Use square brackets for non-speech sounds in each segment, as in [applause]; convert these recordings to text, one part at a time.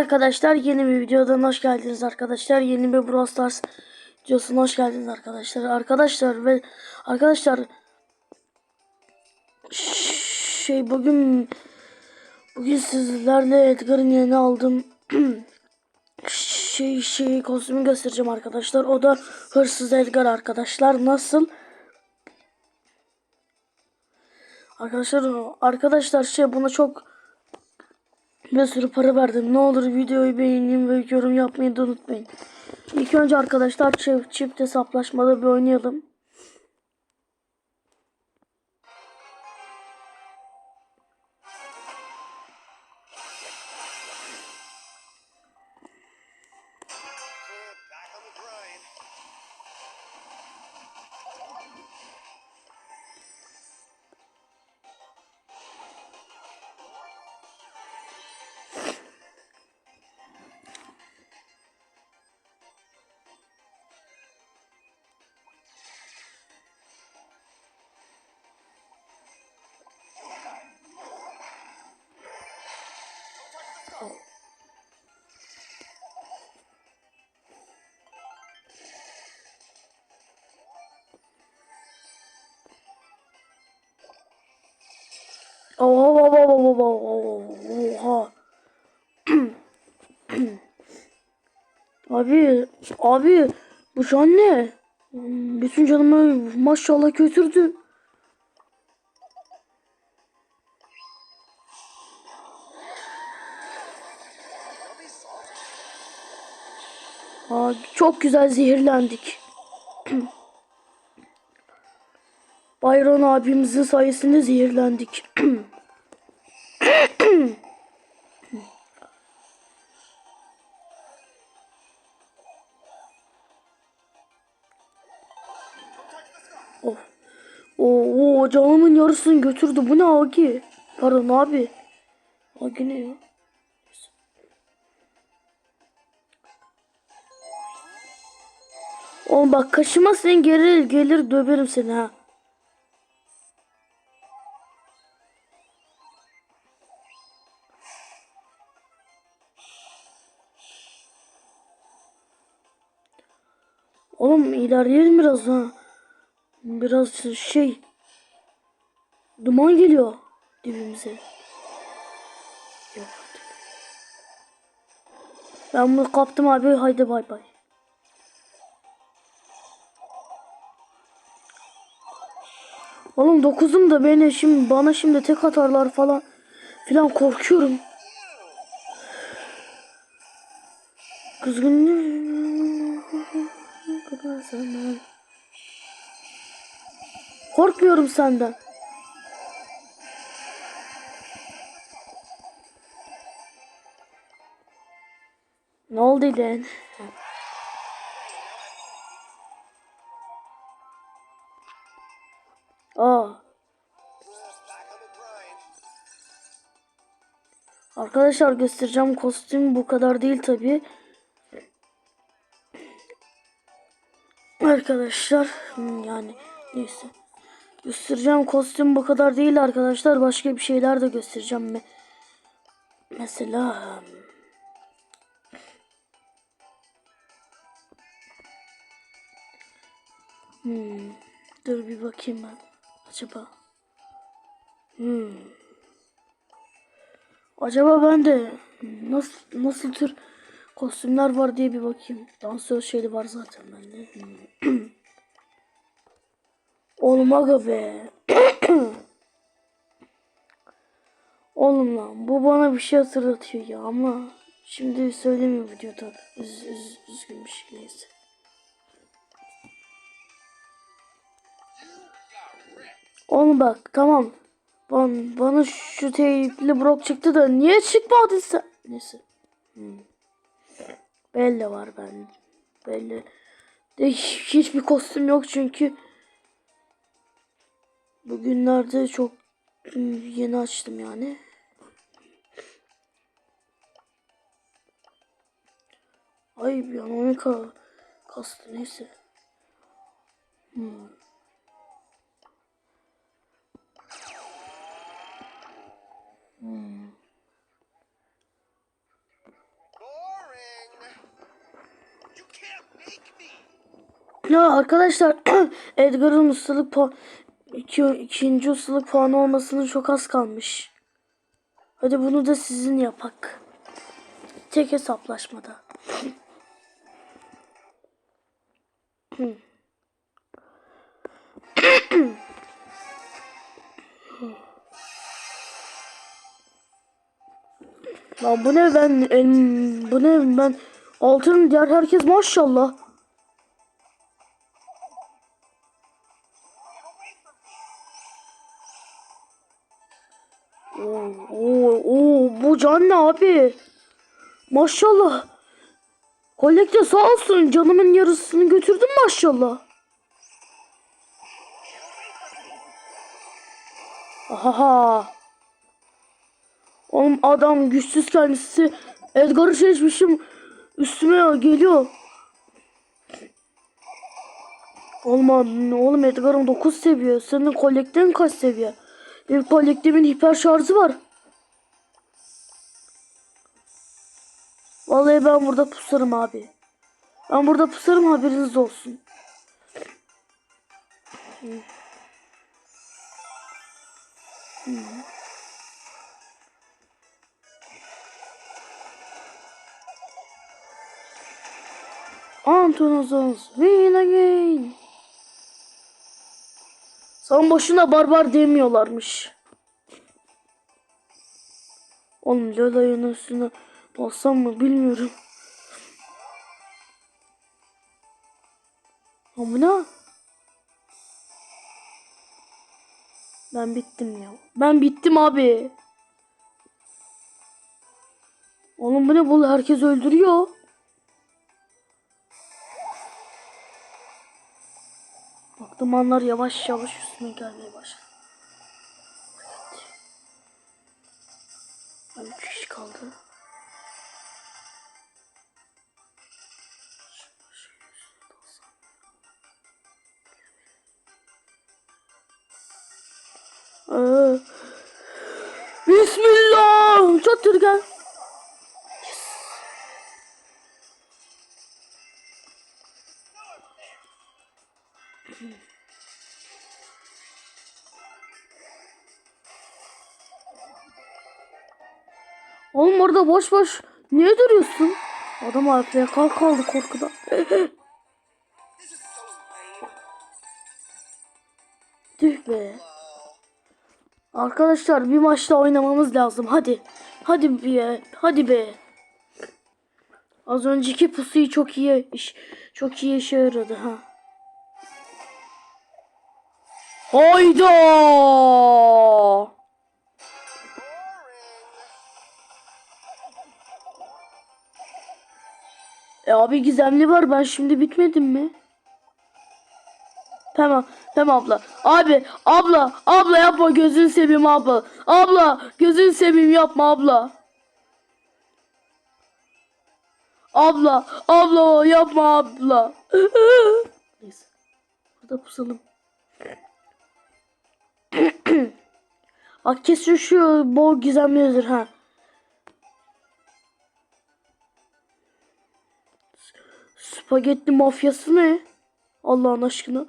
Arkadaşlar yeni bir videodan hoş geldiniz arkadaşlar. Yeni bir Brawl Stars videosuna hoş geldiniz arkadaşlar. Arkadaşlar ve arkadaşlar şey bugün bugün sizlerle Edgar'ın yeni aldım [clears throat] şey şey kostümü göstereceğim arkadaşlar. O da hırsız Edgar arkadaşlar. Nasıl? Arkadaşlar arkadaşlar şey buna çok bir sürü para verdim. Ne olur videoyu beğenin ve yorum yapmayı da unutmayın. İlk önce arkadaşlar çift, çift hesaplaşmada bir oynayalım. Oha oha oha oha oha. Abi abi bu şu an ne? Bütün canımı maşallah salty. Aa, çok güzel zehirlendik. Bayron abimizin sayesinde zehirlendik. [clears throat] oh. Oo, canımın yarısını götürdü. Bu ne Agi? Pardon abi. Agi ne ya? Oğlum bak kaşıma sen geri gelir döverim seni ha. Oğlum ilerleyelim biraz ha. Biraz şey. Duman geliyor dibimize. Ben bunu kaptım abi. Haydi bay bay. Oğlum dokuzum da beni şimdi bana şimdi tek atarlar falan filan korkuyorum. Kızgın Korkmuyorum senden. Ne oldu lan? Aa. Arkadaşlar göstereceğim kostüm bu kadar değil tabi. Arkadaşlar hmm, yani neyse. Göstereceğim kostüm bu kadar değil arkadaşlar. Başka bir şeyler de göstereceğim. Me Mesela hmm, dur bir bakayım ben. Acaba hmm. Acaba ben de nasıl nasıl tür kostümler var diye bir bakayım. Dansöz şeyi var zaten bende. Hmm. Oğlum aga be. [coughs] Oğlum lan bu bana bir şey hatırlatıyor ya ama şimdi söylemiyorum videoda. Üz, üz, üzgün bir şey neyse. Oğlum bak tamam. Bana, bana şu teypli brok çıktı da niye çıkmadıysa. Neyse. Hmm. Belli var ben. Belli. De hiç- hiçbir kostüm yok çünkü bugünlerde çok hmm, yeni açtım yani. Ay bir an onu ka kastı neyse. Hmm. Hmm. Ya arkadaşlar [clears throat] Edgar'ın ustalık iki, ikinci ustalık puanı olmasının çok az kalmış. Hadi bunu da sizin yapak. Tek hesaplaşmada. [clears throat] Lan bu ne ben em, bu ne ben altın diğer herkes maşallah. Can abi? Maşallah. Kolekte sağ olsun canımın yarısını götürdün maşallah. Ahaha. Oğlum adam güçsüz kendisi. Edgar'ı seçmişim. Üstüme geliyor. Oğlum, oğlum Edgar'ın 9 seviye. Senin kolekten kaç seviye? Benim kolektimin hiper şarjı var. Vallahi ben burada pusarım abi. Ben burada pusarım haberiniz olsun. Antonozos win again. Son boşuna barbar demiyorlarmış. Oğlum Lola'nın üstüne bassam mı bilmiyorum. Amına. Ben bittim ya. Ben bittim abi. Oğlum bu ne bu herkes öldürüyor. Bak dumanlar yavaş yavaş üstüme gelmeye başladı. Evet. Ben üç kişi kaldı. Oğlum orada boş boş niye duruyorsun? Adam AFK kaldı korkudan. [laughs] Tüh be. Arkadaşlar bir maçta oynamamız lazım. Hadi. Hadi be. Hadi be. Az önceki pusuyu çok iyi iş, çok iyi işe yaradı ha. Hayda! E abi gizemli var ben şimdi bitmedim mi? Tamam tamam abla. Abi abla abla yapma gözün seveyim abla. Abla gözün seveyim yapma abla. Abla abla yapma abla. [laughs] Neyse. Burada pusalım. [coughs] Bak kesin şu bol gizemlidir ha. Spagetti mafyası ne? Allah'ın aşkına.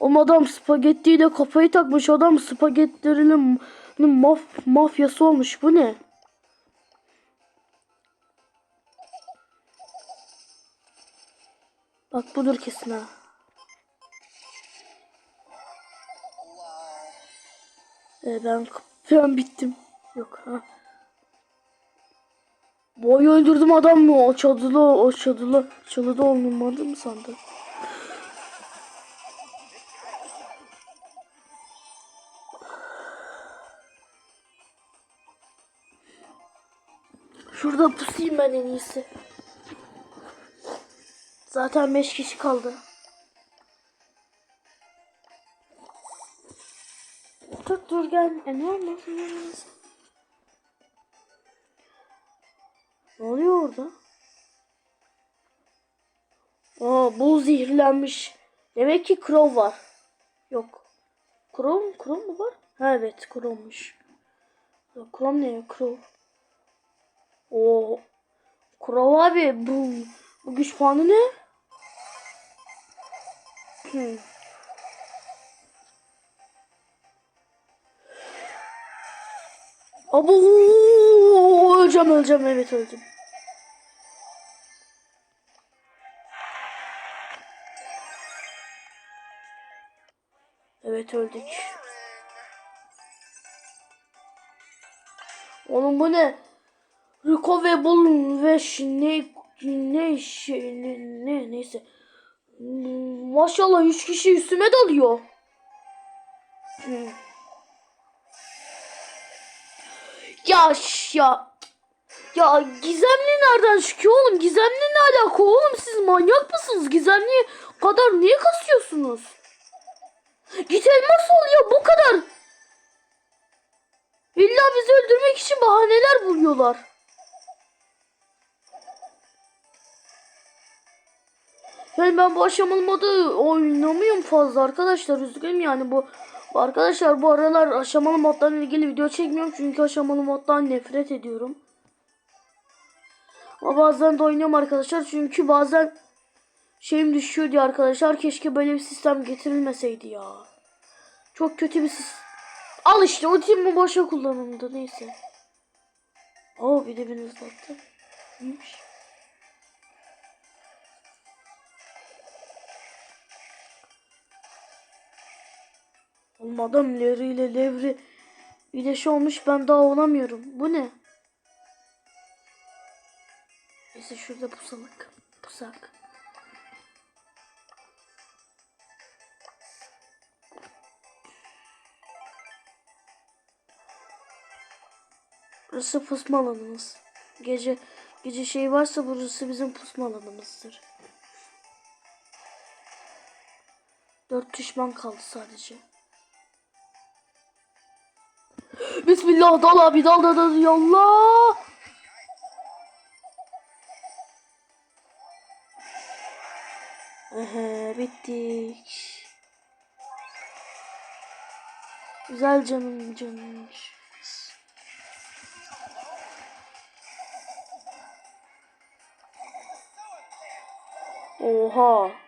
O adam spagettiyle kafayı takmış. Adam spagettilerinin maf mafyası olmuş. Bu ne? Bak budur kesin ha. Ee, ben ben bittim. Yok ha. Boyu öldürdüm adam mı? O çadılı, o çadılı, çalıda olmadı mı sandı? Şurada pusayım ben en iyisi. Zaten 5 kişi kaldı. Dur gel. E ne olmasın ne oluyor orada? Aa bu zehirlenmiş. Demek ki Crow var. Yok. Crow, Crow mu var? Ha evet Crow'muş. Crow ne ya Crow? Oo. Crow abi bu, bu güç puanı ne? Hı. Abo öleceğim öleceğim evet öldüm. Evet öldük. Oğlum bu ne? Rico ve Bull ve ne ne ne, ne neyse. Maşallah 3 kişi üstüme dalıyor. Hmm. Ya ya ya Gizemli nereden çıkıyor oğlum? Gizemli ne alaka oğlum? Siz manyak mısınız? Gizemli kadar niye kasıyorsunuz? Git elmas ol ya bu kadar. İlla bizi öldürmek için bahaneler buluyorlar. Yani ben bu aşamalı modu oynamıyorum fazla arkadaşlar üzgünüm yani bu arkadaşlar bu aralar aşamalı modlarla ilgili video çekmiyorum çünkü aşamalı moddan nefret ediyorum. Ama bazen de oynuyorum arkadaşlar çünkü bazen şeyim düşüyor diye arkadaşlar keşke böyle bir sistem getirilmeseydi ya. Çok kötü bir sistem. Al işte ultimi boşa kullanıldı neyse. Oo bir de beni ıslattı. Neymiş? Oğlum adam levriyle levri ileşi olmuş ben daha olamıyorum. Bu ne? Neyse şurada pusalık. Pusak. Burası pusma alanımız. Gece gece şey varsa burası bizim pusma alanımızdır. Dört düşman kaldı sadece. Bismillah dal abi dal dal dal yallah. Ehe bittik. Güzel canım canım. Oha.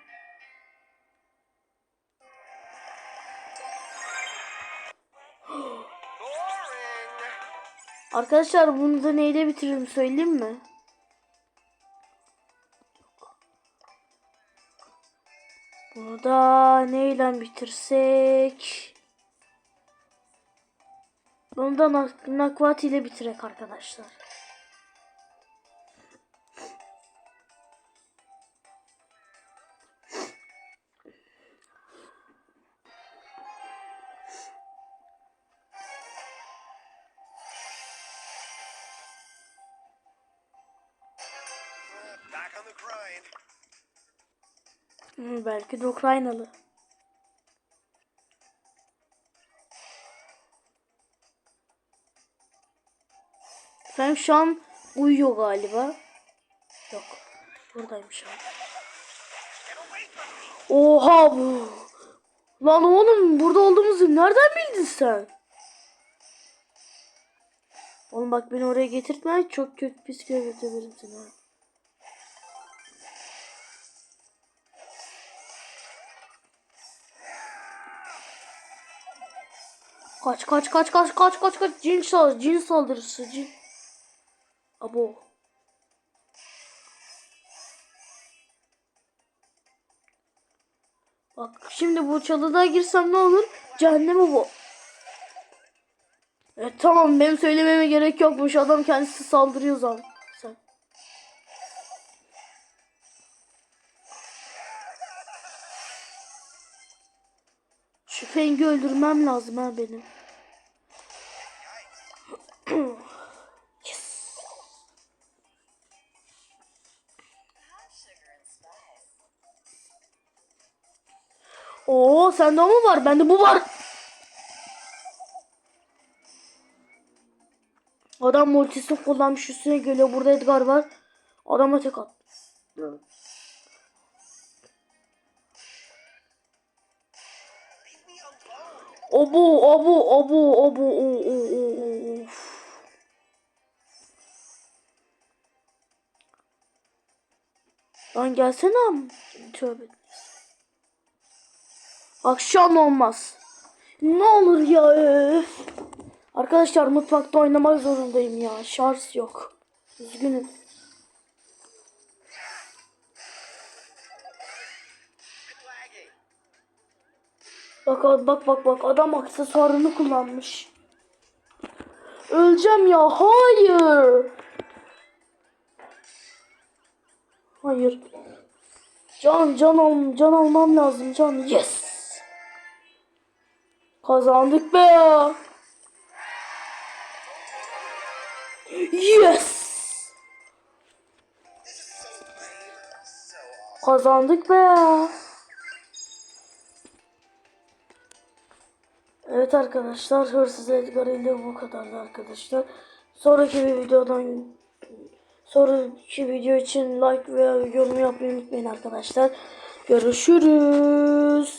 Arkadaşlar bunu da neyle bitiririm söyleyeyim mi? Bunu da neyle bitirsek? Bunu da nak nakvat ile bitirek arkadaşlar. Grind. Hı, belki de Ukraynalı. Efendim şu an uyuyor galiba. Yok. Buradaymış abi. Oha bu. Lan oğlum burada olduğumuzu nereden bildin sen? Oğlum bak beni oraya getirtme. Çok kötü pis götürürüm seni. Kaç kaç kaç kaç kaç kaç kaç cin sal cin saldırısı cin. Abo. Bak şimdi bu çalıda girsem ne olur? Cehenneme bu. Evet tamam benim söylememe gerek yokmuş. Adam kendisi saldırıyor zaten. Feng'i öldürmem lazım ha benim. [clears throat] yes. Oo sende o mu var? Bende bu var. Adam multisini kullanmış üstüne geliyor. Burada Edgar var. Adama tek at. Leave Obu obu obu obu o o o of. Lan gelsene. Tövbe. An olmaz. Ne olur ya öf. Arkadaşlar mutfakta oynamak zorundayım ya. Şarj yok. Üzgünüm. Bak bak bak bak adam aksesuarını kullanmış. Öleceğim ya. Hayır. Hayır. Can can al can almam lazım can. Yes. Kazandık be. Yes. Kazandık be Evet arkadaşlar Hırsız Edgar ile bu kadardı arkadaşlar. Sonraki bir videodan sonraki video için like veya yorum yapmayı unutmayın arkadaşlar. Görüşürüz.